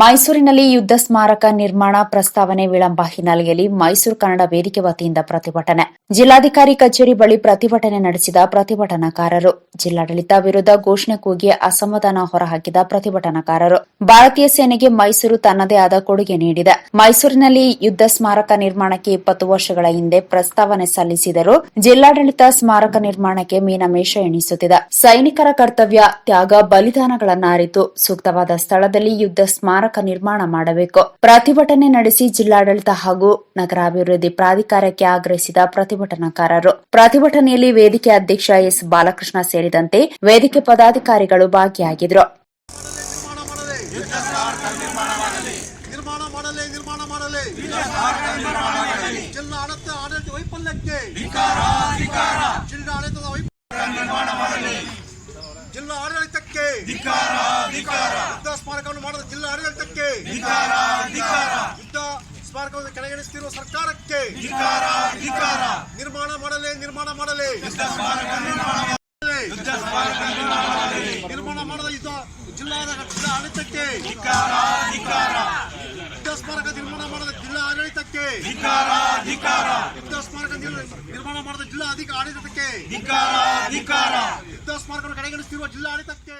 ಮೈಸೂರಿನಲ್ಲಿ ಯುದ್ಧ ಸ್ಮಾರಕ ನಿರ್ಮಾಣ ಪ್ರಸ್ತಾವನೆ ವಿಳಂಬ ಹಿನ್ನೆಲೆಯಲ್ಲಿ ಮೈಸೂರು ಕನ್ನಡ ವೇದಿಕೆ ವತಿಯಿಂದ ಪ್ರತಿಭಟನೆ. ಜಿಲ್ಲಾಧಿಕಾರಿ ಕಚೇರಿ ಬಳಿ ಪ್ರತಿಭಟನೆ ನಡೆಸಿದ ಪ್ರತಿಭಟನಾಕಾರರು. ಜಿಲ್ಲಾಡಳಿತ ವಿರುದ್ಧ ಘೋಷಣೆ ಕೂಗಿ ಅಸಮಾಧಾನ ಹೊರಹಾಕಿದ ಪ್ರತಿಭಟನಾಕಾರರು. ಭಾರತೀಯ ಸೇನೆಗೆ ಮೈಸೂರು ತನ್ನದೇ ಆದ ಕೊಡುಗೆ ನೀಡಿದೆ. ಮೈಸೂರಿನಲ್ಲಿ ಯುದ್ಧ ಸ್ಮಾರಕ ನಿರ್ಮಾಣಕ್ಕೆ ಇಪ್ಪತ್ತು ವರ್ಷಗಳ ಹಿಂದೆ ಪ್ರಸ್ತಾವನೆ ಸಲ್ಲಿಸಿದರು ಜಿಲ್ಲಾಡಳಿತ ಸ್ಮಾರಕ ನಿರ್ಮಾಣಕ್ಕೆ ಮೀನಮೇಷ ಎಣಿಸುತ್ತಿದೆ. ಸೈನಿಕರ ಕರ್ತವ್ಯ, ತ್ಯಾಗ, ಬಲಿದಾನಗಳನ್ನ ಅರಿತು ಸೂಕ್ತವಾದ ಸ್ಥಳದಲ್ಲಿ ಯುದ್ಧ ಸ್ಮಾರಕ ನಿರ್ಮಾಣ ಮಾಡಬೇಕು. ಪ್ರತಿಭಟನೆ ನಡೆಸಿ ಜಿಲ್ಲಾಡಳಿತ ಹಾಗೂ ನಗರಾಭಿವೃದ್ಧಿ ಪ್ರಾಧಿಕಾರಕ್ಕೆ ಆಗ್ರಹಿಸಿದ ಪ್ರತಿಭಟನಾಕಾರರು. ಪ್ರತಿಭಟನೆಯಲ್ಲಿ ವೇದಿಕೆ ಅಧ್ಯಕ್ಷ ಎಸ್. ಬಾಲಕೃಷ್ಣ ಸೇರಿದಂತೆ ವೇದಿಕೆ ಪದಾಧಿಕಾರಿಗಳು ಭಾಗಿಯಾಗಿದ್ದರು ಜಿಲ್ಲಾ ಆಡಳಿತಕ್ಕೆ ಜಿಲ್ಲಾ ಆಡಳಿತಕ್ಕೆ ಸ್ಮಾರಕವನ್ನು ಕೆಳಗಿಳಿಸುತ್ತಿರುವ ಸರ್ಕಾರಕ್ಕೆ ನಿರ್ಮಾಣ ಮಾಡಲೇ ನಿರ್ಮಾಣ ಮಾಡಲೇ. ನಿರ್ಮಾಣ ಮಾಡದ ಜಿಲ್ಲಾ ಆಡಳಿತಕ್ಕೆ. ಯುದ್ಧ ಸ್ಮಾರಕ ನಿರ್ಮಾಣ ಮಾಡದ ಜಿಲ್ಲಾ ಆಡಳಿತಕ್ಕೆ. ಯುದ್ಧ ಸ್ಮಾರಕ ನಿರ್- ನಿರ್ಮಾಣ ಮಾಡದ ಜಿಲ್ಲಾ ಅಧಿಕ ಆಡಳಿತಕ್ಕೆ. ಯುದ್ಧ ಸ್ಮಾರಕ ಕಡೆಗಣಿಸುತ್ತಿರುವ ಜಿಲ್ಲಾ ಆಡಳಿತಕ್ಕೆ.